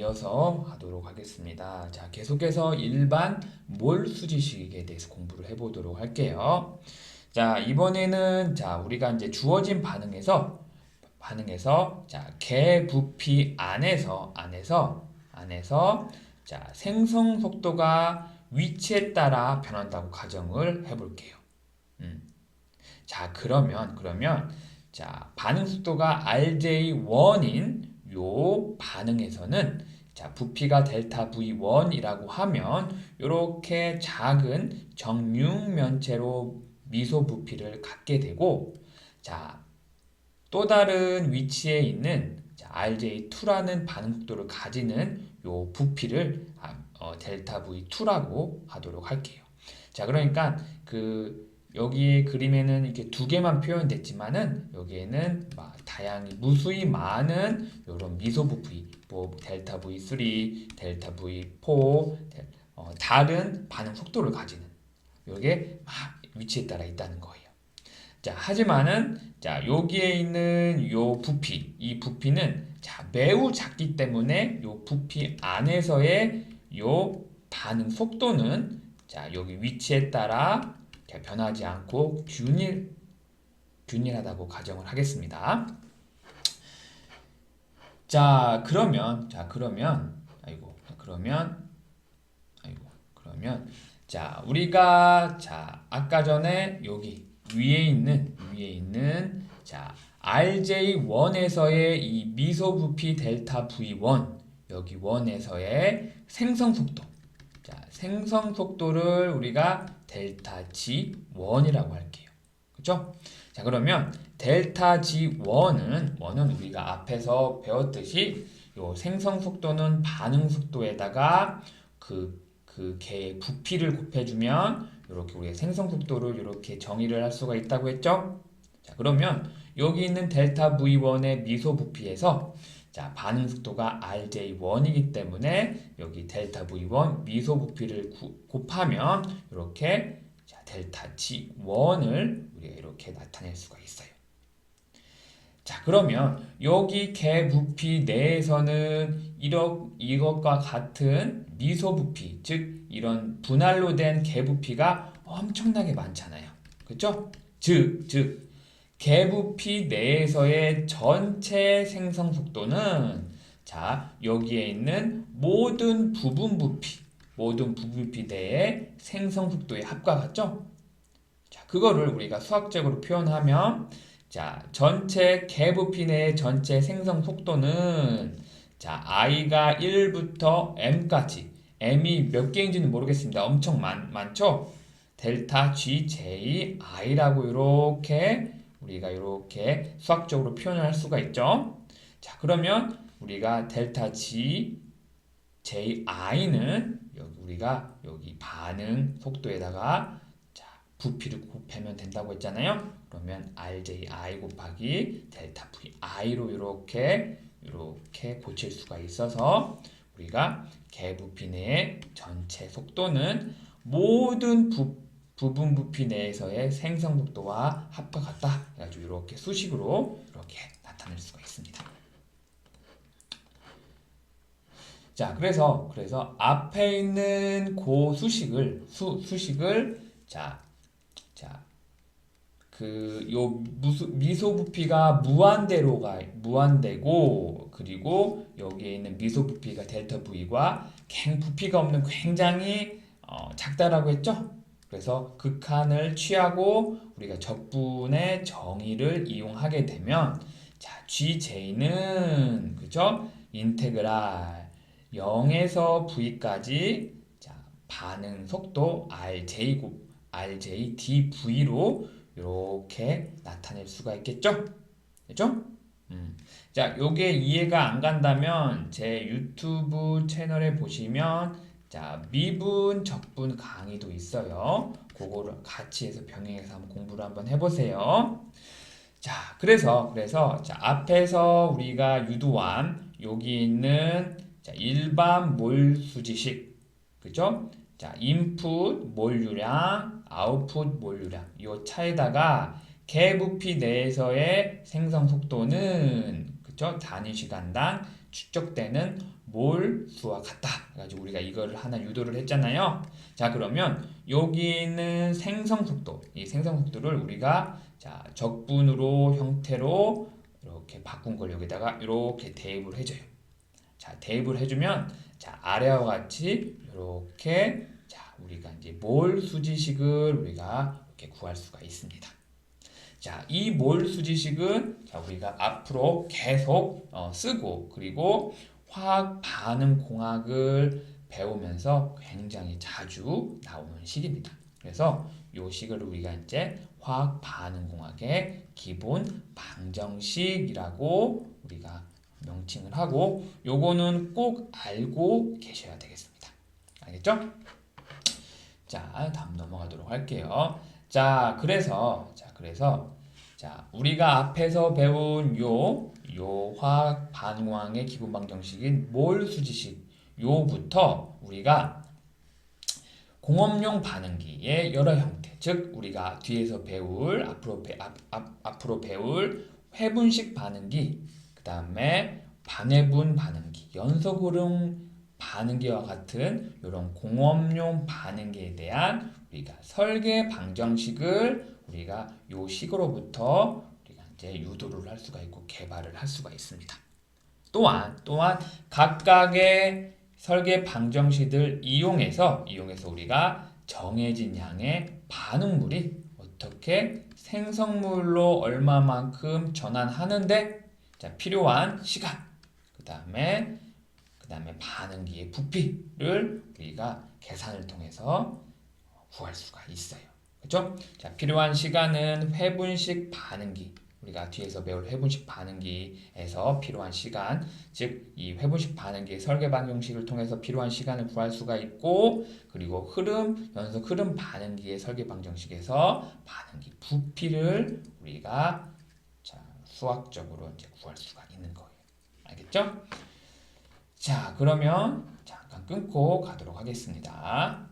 이어서 하도록 하겠습니다. 자, 계속해서 일반 몰 수지식에 대해서 공부를 해보도록 할게요. 자, 이번에는 자, 우리가 이제 주어진 반응에서 반응에서 자, 개 부피 안에서 안에서 안에서 자, 생성 속도가 위치에 따라 변한다고 가정을 해볼게요. 음. 자, 그러면 그러면 자, 반응 속도가 RJ1인 요 반응에서는 자, 부피가 델타 V1이라고 하면 이렇게 작은 정육 면체로 미소 부피를 갖게 되고 자, 또 다른 위치에 있는 자, RJ2라는 반응 속도를 가지는 요 부피를 아, 어, 델타 V2라고 하도록 할게요. 자, 그러니까 그 여기에 그림에는 이렇게 두 개만 표현됐지만은 여기에는 막 다양히 무수히 많은 이런 미소 부피, 뭐 델타 V3, 델타 V4, 델- 어, 다른 반응 속도를 가지는 이게 막 위치에 따라 있다는 거예요. 자, 하지만은 자 여기에 있는 요 부피, 이 부피는 자 매우 작기 때문에 요 부피 안에서의 요 반응 속도는 자 여기 위치에 따라 자, 변하지 않고 균일 균일하다고 가정을 하겠습니다. 자 그러면 자 그러면 아이고 그러면 아이고 그러면 자 우리가 자 아까 전에 여기 위에 있는 위에 있는 자 RJ1에서의 이 미소 부피 델타 V1 여기 1에서의 생성 속도 자 생성 속도를 우리가 델타 G1이라고 할게요. 그죠? 자 그러면 델타 G1은 1은 우리가 앞에서 배웠듯이 요 생성 속도는 반응 속도에다가 그 그 개의 부피를 곱해 주면 이렇게 우리가 생성 속도를 이렇게 정의를 할 수가 있다고 했죠? 자 그러면 여기 있는 델타 V1의 미소 부피에서 자 반응 속도가 RJ1이기 때문에 여기 델타 V1 미소 부피를 구- 곱하면 이렇게 자 델타 G1을 우리가 이렇게 나타낼 수가 있어요. 자 그러면 여기 개 부피 내에서는 이러, 이것과 같은 미소 부피 즉 이런 분할로 된 개 부피가 엄청나게 많잖아요. 그렇죠? 즉, 즉 개부피 내에서의 전체 생성 속도는 자 여기에 있는 모든 부분 부피 모든 부분 부피 내의 생성 속도의 합과 같죠? 자 그거를 우리가 수학적으로 표현하면 자 전체 개부피 내의 전체 생성 속도는 자 i가 1부터 m까지 m이 몇 개인지는 모르겠습니다. 엄청 많, 많죠? 델타 g j i라고 이렇게 우리가 이렇게 수학적으로 표현을 할 수가 있죠. 자, 그러면 우리가 델타 G, J, I는 여기 우리가 여기 반응 속도에다가 자, 부피를 곱하면 된다고 했잖아요. 그러면 RJ, I 곱하기 델타 V, I로 이렇게 이렇게 고칠 수가 있어서 우리가 개부피 내의 전체 속도는 모든 부 부분 부피 내에서의 생성 속도와 합과 같다. 그래가지고 이렇게 수식으로 이렇게 나타낼 수가 있습니다. 자, 그래서 그래서 앞에 있는 고 수식을 수 수식을 자, 자, 그요 무수 미소 부피가 무한대로가 무한대고 그리고 여기에 있는 미소 부피가 델타 V과 갱 부피가 없는 굉장히 어, 작다라고 했죠? 그래서 극한을 취하고 우리가 적분의 정의를 이용하게 되면 자, GJ는 그죠? 인테그랄 0에서 V까지 자, 반응 속도 RJ 곱 RJ DV로 이렇게 나타낼 수가 있겠죠? 됐죠? 음. 자, 요게 이해가 안 간다면 제 유튜브 채널에 보시면 자, 미분, 적분 강의도 있어요. 그거를 같이 해서 병행해서 한번 공부를 한번 해보세요. 자, 그래서, 그래서, 자, 앞에서 우리가 유도한 여기 있는 자, 일반 몰 수지식. 그죠? 자, 인풋 몰유량, 아웃풋 몰유량. 이 차에다가 개 부피 내에서의 생성 속도는 그죠? 단위 시간당 축적되는 몰수와 같다. 그래가지고 우리가 이거를 하나 유도를 했잖아요. 자 그러면 여기 있는 생성 속도, 이 생성 속도를 우리가 자 적분으로 형태로 이렇게 바꾼 걸 여기다가 이렇게 대입을 해줘요. 자 대입을 해주면 자 아래와 같이 이렇게 자 우리가 이제 몰 수지식을 우리가 이렇게 구할 수가 있습니다. 자, 이 몰 수지식은 자, 우리가 앞으로 계속 어, 쓰고 그리고 화학 반응 공학을 배우면서 굉장히 자주 나오는 식입니다. 그래서 이 식을 우리가 이제 화학 반응 공학의 기본 방정식이라고 우리가 명칭을 하고 요거는 꼭 알고 계셔야 되겠습니다. 알겠죠? 자, 다음 넘어가도록 할게요. 자, 그래서 자, 그래서 자, 우리가 앞에서 배운 요, 요 화학 반응왕의 기본 방 정식인 몰 수지식 요부터 우리가 공업용 반응기의 여러 형태, 즉 우리가 뒤에서 배울 앞으로 배, 앞, 앞, 앞으로 배울 회분식 반응기, 그 다음에 반회분 반응기, 연소고름 반응기와 같은 이런 공업용 반응기에 대한 우리가 설계 방정식을 우리가 요 식으로부터 이제 유도를 할 수가 있고 개발을 할 수가 있습니다. 또한 또한 각각의 설계 방정식을 이용해서 이용해서 우리가 정해진 양의 반응물이 어떻게 생성물로 얼마만큼 전환하는데 자, 필요한 시간 그 다음에 그 다음에 반응기의 부피를 우리가 계산을 통해서 구할 수가 있어요. 그렇죠? 자, 필요한 시간은 회분식 반응기. 우리가 뒤에서 배울 회분식 반응기에서 필요한 시간, 즉 이 회분식 반응기의 설계 방정식을 통해서 필요한 시간을 구할 수가 있고, 그리고 흐름 연속 흐름 반응기의 설계 방정식에서 반응기 부피를 우리가 자, 수학적으로 이제 구할 수가 있는 거예요. 알겠죠? 자, 그러면 잠깐 끊고 가도록 하겠습니다.